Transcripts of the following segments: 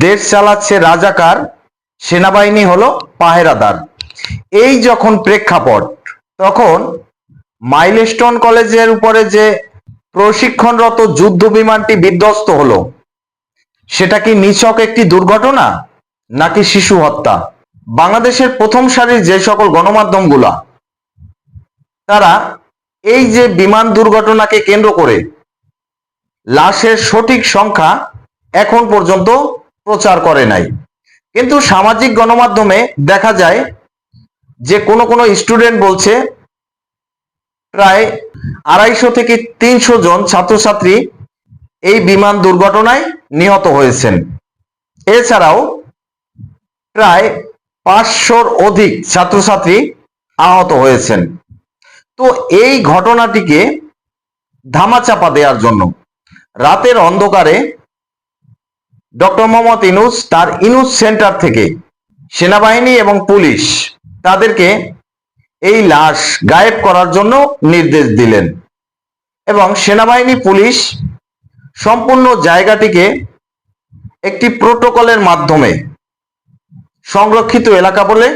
দেশ চালাচ্ছে রাজাকার, সেনাবাহিনী হলো পাহেরাদার। এই যখন প্রেক্ষাপট, তখন মাইলস্টোন কলেজের উপরে যে প্রশিক্ষণরত যুদ্ধ বিমানটি বিধ্বস্ত হলো, সেটা কি নিছক একটি দুর্ঘটনা, নাকি শিশু হত্যা? বাংলাদেশের প্রথম সারির যে সকল গণমাধ্যমগুলা, তারা এই যে বিমান দুর্ঘটনাকে কেন্দ্র করে লাশের সঠিক সংখ্যা এখন পর্যন্ত প্রচার করে নাই। কিন্তু সামাজিক গণমাধ্যমে দেখা যায় যে কোনো কোনো স্টুডেন্ট বলছে, প্রায় আড়াইশো থেকে তিনশো জন ছাত্রছাত্রী এই বিমান দুর্ঘটনায় নিহত হয়েছেন। এছাড়াও প্রায় পাঁচশোর অধিক ছাত্রছাত্রী আহত হয়েছেন। তো এই ঘটনাটিকে ধামাচাপা দেওয়ার জন্য রাতের অন্ধকারে ডক্টর মোহাম্মদ ইনুস তার ইনুস সেন্টার থেকে সেনাবাহিনী এবং পুলিশ তাদেরকে এই লাশ গায়েব করার জন্য নির্দেশ দিলেন এবং সেনাবাহিনী পুলিশ সম্পূর্ণ জায়গাটিকে একটি প্রোটোকলের মাধ্যমে সংরক্ষিত এলাকা বলে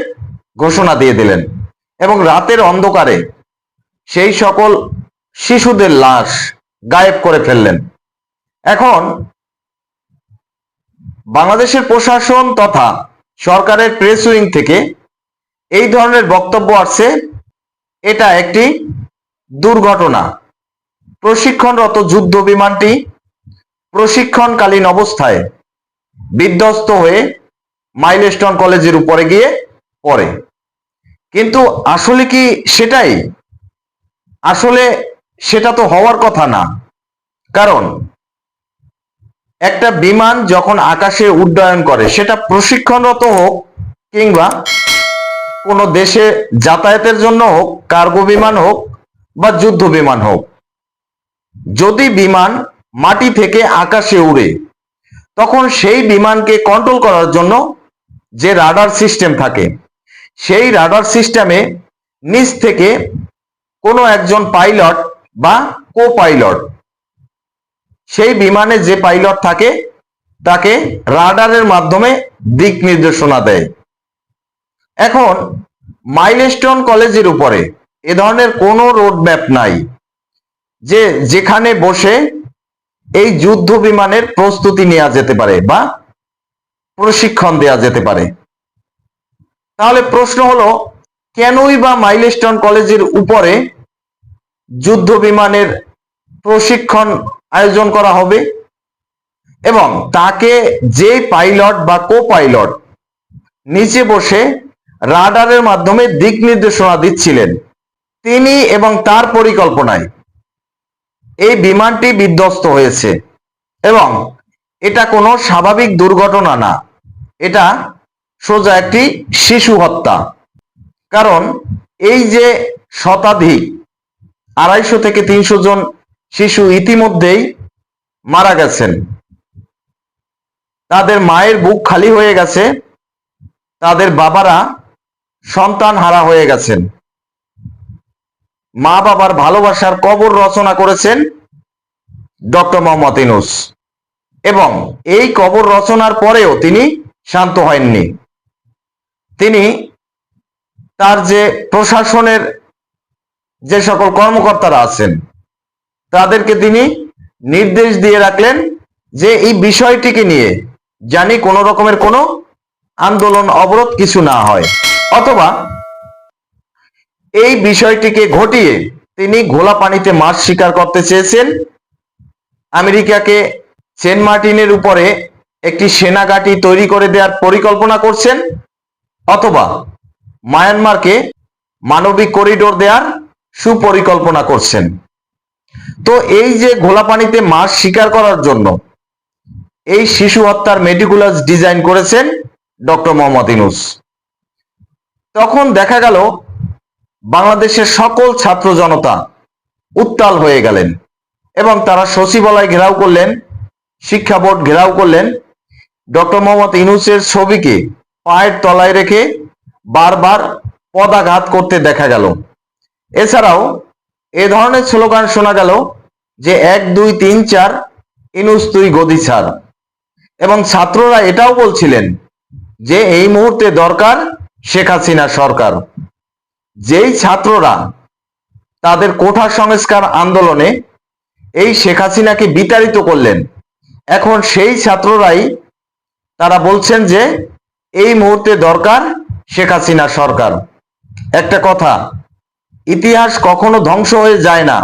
ঘোষণা দিয়ে দিলেন এবং রাতের অন্ধকারে সেই সকল শিশুদের লাশ গায়েব করে ফেললেন। এখন বাংলাদেশের প্রশাসন তথা সরকারের প্রেস উইং থেকে এই ধরনের বক্তব্য আসছে। এটা একটি দুর্ঘটনা। প্রশিক্ষণরত যুদ্ধ বিমানটি প্রশিক্ষণকালীন অবস্থায় বিধ্বস্ত হয়ে মাইলস্টোন কলেজের উপরে গিয়ে পড়ে। কিন্তু আসলে কি সেটাই? আসলে সেটা তো হওয়ার কথা না। কারণ একটা বিমান যখন আকাশে উড্ডয়ন করে, সেটা প্রশিক্ষণরত হোক কিংবা কোনো দেশে যাতায়াতের জন্য হোক, কার্গো বিমান হোক বা যুদ্ধ বিমান হোক, যদি বিমান মাটি থেকে আকাশে উড়ে, তখন সেই বিমানকে কন্ট্রোল করার জন্য যে রাডার সিস্টেম থাকে, সেই রাডার সিস্টেমে নিচ থেকে কোনো একজন পাইলট বা কো পাইলট সেই বিমানে যে পাইলট থাকে, তাকে রাডারের মাধ্যমে দিক নির্দেশনা দেয়। এখন, মাইলস্টোন কলেজের উপরে এ ধরনের কোনো রোড ম্যাপ নাই, যে যেখানে বসে এই যুদ্ধ বিমানের প্রস্তুতি নেওয়া যেতে পারে বা প্রশিক্ষণ দেওয়া যেতে পারে। তাহলে প্রশ্ন হলো, কেনই বা মাইলস্টোন কলেজের উপরে যুদ্ধ বিমানের প্রশিক্ষণ আয়োজন করা হবে এবং তাকে যে পাইলট বা কো পাইলট নিচে বসে রাডারের মাধ্যমে দিক নির্দেশনা দিচ্ছিলেন, তিনি এবং তার পরিকল্পনায় এই বিমানটি বিধ্বস্ত হয়েছে এবং এটা কোনো স্বাভাবিক দুর্ঘটনা না, এটা সোজা একটি শিশু হত্যা। কারণ এই যে শতাধিক, আড়াইশো থেকে তিনশো জন শিশু ইতিমধ্যেই মারা গেছেন। তাদের মায়ের বুক খালি হয়ে গেছে, তাদের বাবারা সন্তান হারা হয়ে গেছেন। মা বাবার ভালোবাসার কবর রচনা করেছেন ডক্টর মোহাম্মদ ইনুস এবং এই কবর রচনার পরেও তিনি শান্ত হয়ননি। তিনি তার যে প্রশাসনের যে সকল কর্মকর্তারা আছেন তাদেরকে তিনি নির্দেশ দিয়ে রাখলেন যে এই বিষয়টিকে নিয়ে জানি কোনো রকমের কোনো আন্দোলন অবরোধ কিছু না হয়। অথবা এই বিষয়টিকে ঘটিয়ে তিনি ঘোলা পানিতে মাছ শিকার করতে চেয়েছেন। আমেরিকাকে সেন্ট মার্টিনের উপরে একটি সেনা তৈরি করে দেওয়ার পরিকল্পনা করছেন অথবা মায়ানমারকে মানবিক করিডোর দেওয়ার সুপরিকল্পনা করছেন। তো এই যে ঘোলা পানিতে মাছ শিকার করার জন্য এই শিশু হত্যার মেডিকুলাস ডিজাইন করেছেন ডক্টর মোহাম্মদ ইনুস তখন দেখা গেল বাংলাদেশের সকল ছাত্র জনতা উত্তাল হয়ে গেলেন এবং তারা সচিবালয় ঘেরাও করলেন, শিক্ষা বোর্ড ঘেরাও করলেন। ডক্টর মোহাম্মদ ইনুসের ছবিকে পায়ের তলায় রেখে বারবার পদাঘাত করতে দেখা গেল। এছাড়াও এ ধরনের স্লোগান শোনা গেল যে এক, দুই, তিন, চার, ইনুস, তুই, গদি ছাড় এবং ছাত্ররা এটাও বলছিলেন যে এই মুহূর্তে দরকার শেখ হাসিনা সরকার। যেই ছাত্ররা তাদের কোঠা সংস্কার আন্দোলনে এই শেখ হাসিনাকে বিতাড়িত করলেন, এখন সেই ছাত্ররাই তারা বলছেন যে এই মুহূর্তে দরকার শেখ হাসিনা সরকার। একটা কথা ইতিহাস কখনো ধ্বংস হয়ে যায় না।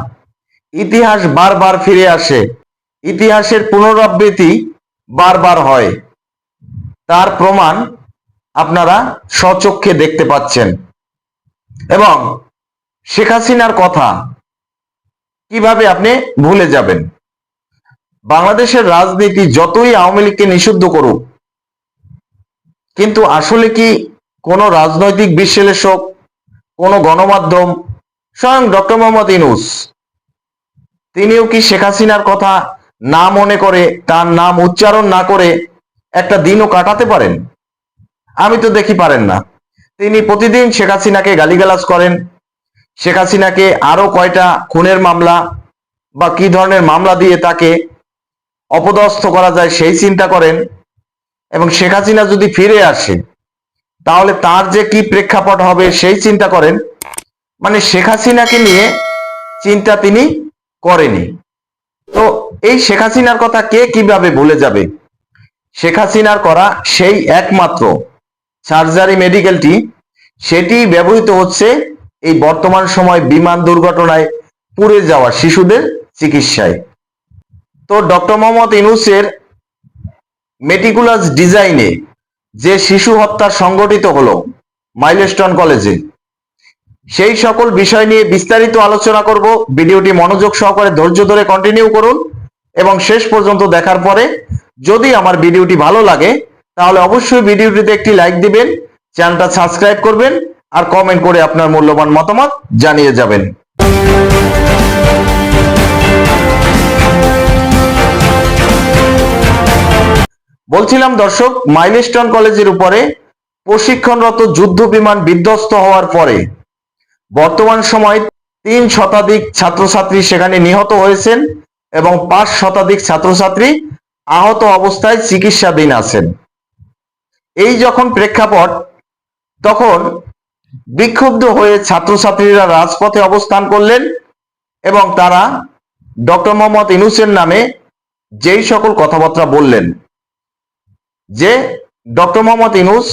ইতিহাস বারবার ফিরে আসে। ইতিহাসের পুনরাবৃত্তি বারবার হয়। তার প্রমাণ আপনারা স্বচক্ষে দেখতে পাচ্ছেন। এবং শেখ হাসিনার কথা কীভাবে আপনি ভুলে যাবেন? বাংলাদেশের রাজনীতি যতই আওয়ামী লীগকে নিষিদ্ধ করুক, কিন্তু আসলে কি কোনো রাজনৈতিক বিশ্লেষক, কোনো গণমাধ্যম স্বয়ং ডক্টর মোহাম্মদ ইনুস তিনিও কি শেখ হাসিনার কথা না মনে করে, তার নাম উচ্চারণ না করে একটা দিনও কাটাতে পারেন? আমি তো দেখি পারেন না। তিনি প্রতিদিন শেখ হাসিনাকে গালিগালাজ করেন। শেখ হাসিনাকে আরও কয়টা খুনের মামলা বা কি ধরনের মামলা দিয়ে তাকে অপদস্থ করা যায় সেই চিন্তা করেন এবং শেখ হাসিনা যদি ফিরে আসে, তাহলে তার যে কি প্রেক্ষাপট হবে সেই চিন্তা করেন। মানে শেখ হাসিনাকে নিয়ে চিন্তা তিনি করেনি। তো এই শেখ হাসিনার কথা কে কীভাবে ভুলে যাবে? শেখ হাসিনার করা সেই একমাত্র সার্জারি মেডিকেলটি, সেটি ব্যবহৃত হচ্ছে এই বর্তমান সময় বিমান দুর্ঘটনায় পুড়ে যাওয়া শিশুদের চিকিৎসায়। তো ডক্টর মোহাম্মদ ইনুসের মেটিকুলাস ডিজাইনে যে শিশু হত্যা সংগঠিত হলো মাইলস্টোন কলেজে সেই সকল বিষয় নিয়ে বিস্তারিত আলোচনা করব। ভিডিওটি মনোযোগ সহকারে ধৈর্য ধরে কন্টিনিউ করুন এবং শেষ পর্যন্ত দেখার পরে যদি আমার ভিডিওটি ভালো লাগে, তাহলে অবশ্যই ভিডিওটিতে একটি লাইক দিবেন, চ্যানেলটা সাবস্ক্রাইব করবেন আর কমেন্ট করে আপনার মূল্যবান মতামত জানিয়ে যাবেন। বলছিলাম দর্শক মাইলস্টোন কলেজের উপরে প্রশিক্ষণরত যুদ্ধ বিমান বিধ্বস্ত হওয়ার পরে বর্তমান সময় তিন শতাধিক ছাত্রছাত্রী সেখানে নিহত হয়েছেন এবং পাঁচ শতাধিক ছাত্রছাত্রী আহত অবস্থায় চিকিৎসাধীন আছেন। এই যখন প্রেক্ষাপট, তখন বিক্ষুব্ধ হয়ে ছাত্রছাত্রীরা রাজপথে অবস্থান করলেন এবং তারা ডক্টর মোহাম্মদ ইনুসের নামে যেই সকল কথাবার্তা বললেন, যে ডক্টর মোহাম্মদ ইনুস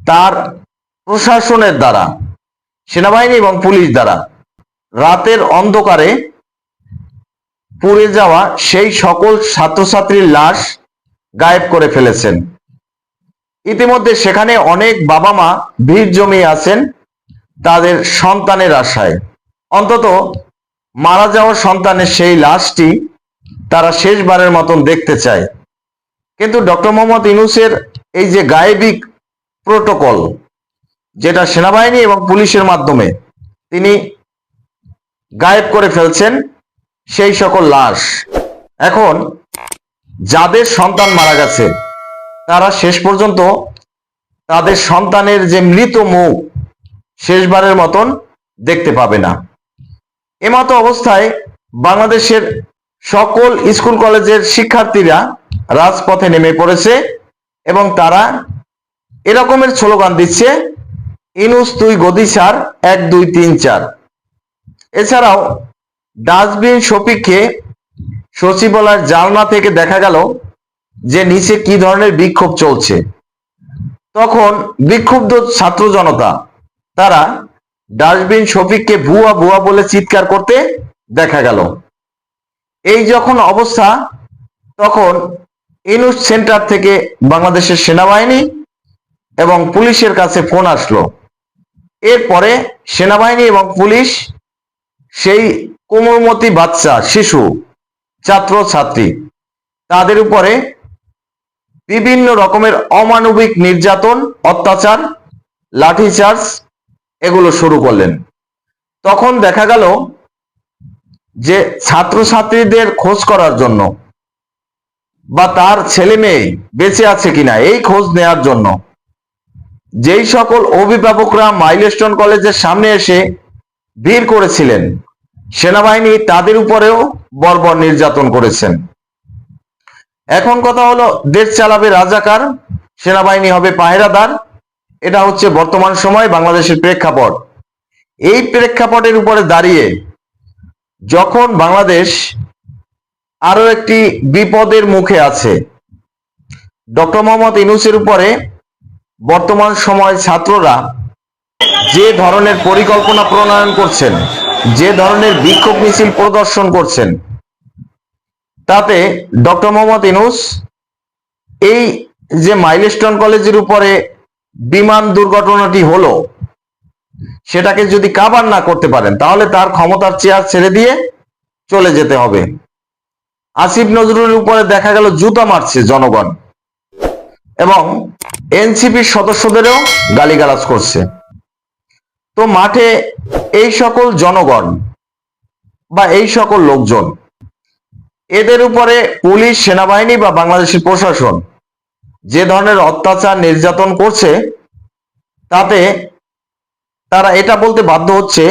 তার প্রশাসনের দ্বারা সেনাবাহিনী এবং পুলিশ দ্বারা রাতের অন্ধকারে পুড়ে যাওয়া সেই সকল ছাত্রছাত্রীর লাশ গায়েব করে ফেলেছেন। ইতিমধ্যে সেখানে অনেক বাবা মা ভিড় জমিয়ে আছেন তাদের সন্তানের আশায়। অন্তত মারা যাওয়া সন্তানের সেই লাশটি তারা শেষবারের মতন দেখতে চায়। কিন্তু ডক্টর মোহাম্মদ ইনুসের এই যে গায়েবিক প্রোটোকল যেটা সেনাবাহিনী এবং পুলিশের মাধ্যমে তিনি গায়েব করে ফেলছেন, সেই সকল লাশ। এখন যাদের সন্তান মারা গেছে, তারা শেষ পর্যন্ত তাদের সন্তানের যে মৃত মুখ শেষবারের মতন দেখতে পাবে না। এমতো অবস্থায় বাংলাদেশের সকল স্কুল কলেজের শিক্ষার্থীরা রাজপথে নেমে পড়েছে এবং তারা এরকমের স্লোগান দিচ্ছে ইনুস তুই গদি সার, এক, দুই, তিন, চার। এছাড়াও ডাস্টবিন শফিককে সচিবালয়ের জালনা থেকে দেখা গেল যে নিচে কি ধরনের বিক্ষোভ চলছে। তখন বিক্ষুব্ধ ছাত্র জনতা, তারা ডাস্টবিন শফিককে ভুয়া ভুয়া বলে চিৎকার করতে দেখা গেল। এই যখন অবস্থা, তখন ইনুস সেন্টার থেকে বাংলাদেশের সেনাবাহিনী এবং পুলিশের কাছে ফোন আসলো। এরপরে সেনাবাহিনী এবং পুলিশ, সেই কোমলমতি বাচ্চা, শিশু ছাত্র ছাত্রী তাদের উপরে বিভিন্ন রকমের অমানবিক নির্যাতন, অত্যাচার, লাঠিচার্জ এগুলো শুরু করলেন। তখন দেখা গেল যে ছাত্রছাত্রীদের খোঁজ করার জন্য বা তার ছেলে মেয়ে বেঁচে আছে কিনা, এই খোঁজ নেয়ার জন্য যেই সকল অভিভাবকরা মাইলস্টোন কলেজের সামনে এসে ভিড় করেছিলেন, সেনাবাহিনী তাদের উপরেও বর্বর নির্যাতন করেছেন। এখন কথা হলো, দেশ চালাবে রাজাকার, সেনাবাহিনী হবে পাহেরাদার এটা হচ্ছে বর্তমান সময় বাংলাদেশের প্রেক্ষাপট। এই প্রেক্ষাপটের উপরে দাঁড়িয়ে যখন বাংলাদেশ আরও একটি বিপদের মুখে আছে, ডক্টর মোহাম্মদ ইনুসের উপরে বর্তমান সময় ছাত্ররা যে ধরনের পরিকল্পনা প্রণয়ন করছেন, যে ধরনের বিক্ষোভ মিছিল প্রদর্শন করছেন, তাতে ডক্টর মোহাম্মদ ইনুস এই যে মাইলস্টোন কলেজের উপরে বিমান দুর্ঘটনাটি হলো, সেটাকে যদি কাবার না করতে পারেন, তাহলে তার ক্ষমতার চেয়ার ছেড়ে দিয়ে চলে যেতে হবে। আসিফ নজরুলের উপরে দেখা গেল জুতা মারছে জনগণ। এবং এনসিপির সদস্যদেরও গালিগালাজ করছে। তো মাঠে এই সকল জনগণ বা এই সকল লোকজন, এদের উপরে পুলিশ, সেনাবাহিনী বা বাংলাদেশের প্রশাসন যে ধরনের অত্যাচার নির্যাতন করছে, তাতে তারা এটা বলতে বাধ্য হচ্ছে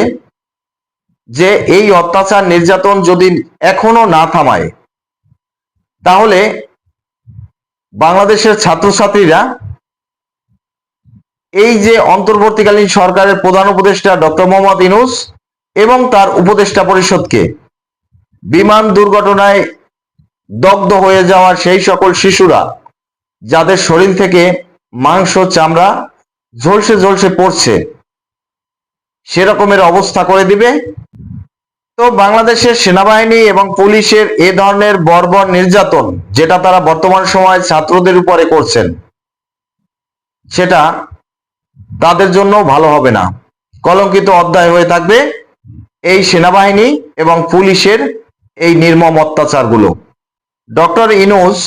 যে এই অত্যাচার নির্যাতন যদি এখনও না থামায়, তাহলে বাংলাদেশের ছাত্রছাত্রীরা এই যে অন্তর্বর্তীকালীন সরকারের প্রধান উপদেষ্টা ডক্টর মোহাম্মদ ইনুস এবং তার উপদেষ্টা পরিষদকে বিমান দুর্ঘটনায় দগ্ধ হয়ে যাওয়া সেই সকল শিশুরা, যাদের শরীর থেকে মাংস, চামড়া ঝলসে ঝলসে পড়ছে, সেরকমের অবস্থা করে দিবে। তো বাংলাদেশের সেনাবাহিনী এবং পুলিশের এ ধরনের বর্বর নির্যাতন যেটা তারা বর্তমান সময় ছাত্রদের উপরে করছেন, সেটা তাদের জন্য ভালো হবে না। কলঙ্কিত অধ্যায় হয়ে থাকবে এই সেনাবাহিনী এবং পুলিশের এই নির্মম অত্যাচারগুলো। ডক্টর ইনুস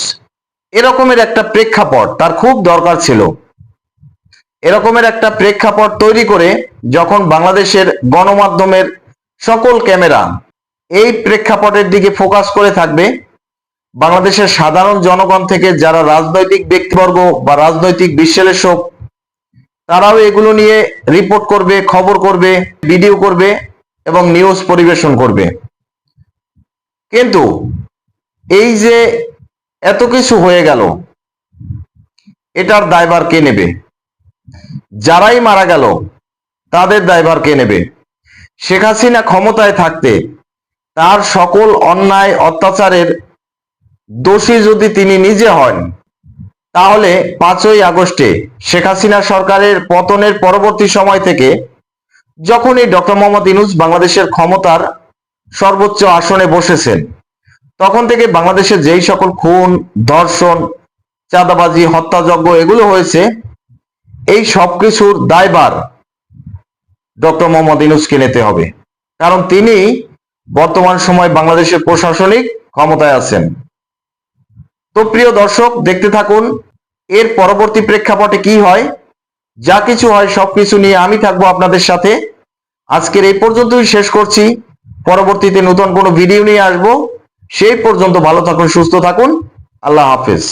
এরকমের একটা প্রেক্ষাপট তার খুব দরকার ছিল। এরকমের একটা প্রেক্ষাপট তৈরি করে যখন বাংলাদেশের গণমাধ্যমের সকল ক্যামেরা এই প্রেক্ষাপটের দিকে ফোকাস করে থাকবে বাংলাদেশের সাধারণ জনগণ থেকে যারা রাজনৈতিক ব্যক্তিবর্গ বা রাজনৈতিক বিশ্লেষক, তারাও এগুলো নিয়ে রিপোর্ট করবে, খবর করবে ভিডিও করবে এবং নিউজ পরিবেশন করবে। কিন্তু এই যে এত কিছু হয়ে গেল, এটার দায়ভার কে নেবে? যারাই মারা গেল, তাদের দায়ভার কে নেবে? শেখ হাসিনা ক্ষমতায় থাকতে তার সকল অন্যায়, অত্যাচারের দোষী যদি তিনি নিজে হন, তাহলে পাঁচই আগস্টে শেখ হাসিনা সরকারের পতনের পরবর্তী সময় থেকে যখনই ডক্টর মোহাম্মদ ইনুস বাংলাদেশের ক্ষমতার সর্বোচ্চ আসনে বসেছেন, তখন থেকে বাংলাদেশে যেই সকল খুন, ধর্ষণ, চাঁদাবাজি, হত্যাযজ্ঞ এগুলো হয়েছে, এই সবকিছুর দায়ভার ডক্টর মোহাম্মদ ইনুসকে নিতে হবে। কারণ তিনি বর্তমান সময় বাংলাদেশের প্রশাসনিক ক্ষমতায় আছেন। তো প্রিয় দর্শক, দেখতে থাকুন, এর পরবর্তী প্রেক্ষাপটে কি হয়? যা কিছু হয়, সবকিছু নিয়ে আমি থাকব আপনাদের সাথে। আজকের এই পর্যন্তই শেষ করছি। পরবর্তীতে নতুন কোনো ভিডিও নিয়ে আসব। সেই পর্যন্ত ভালো থাকুন, সুস্থ থাকুন। আল্লাহ হাফেজ।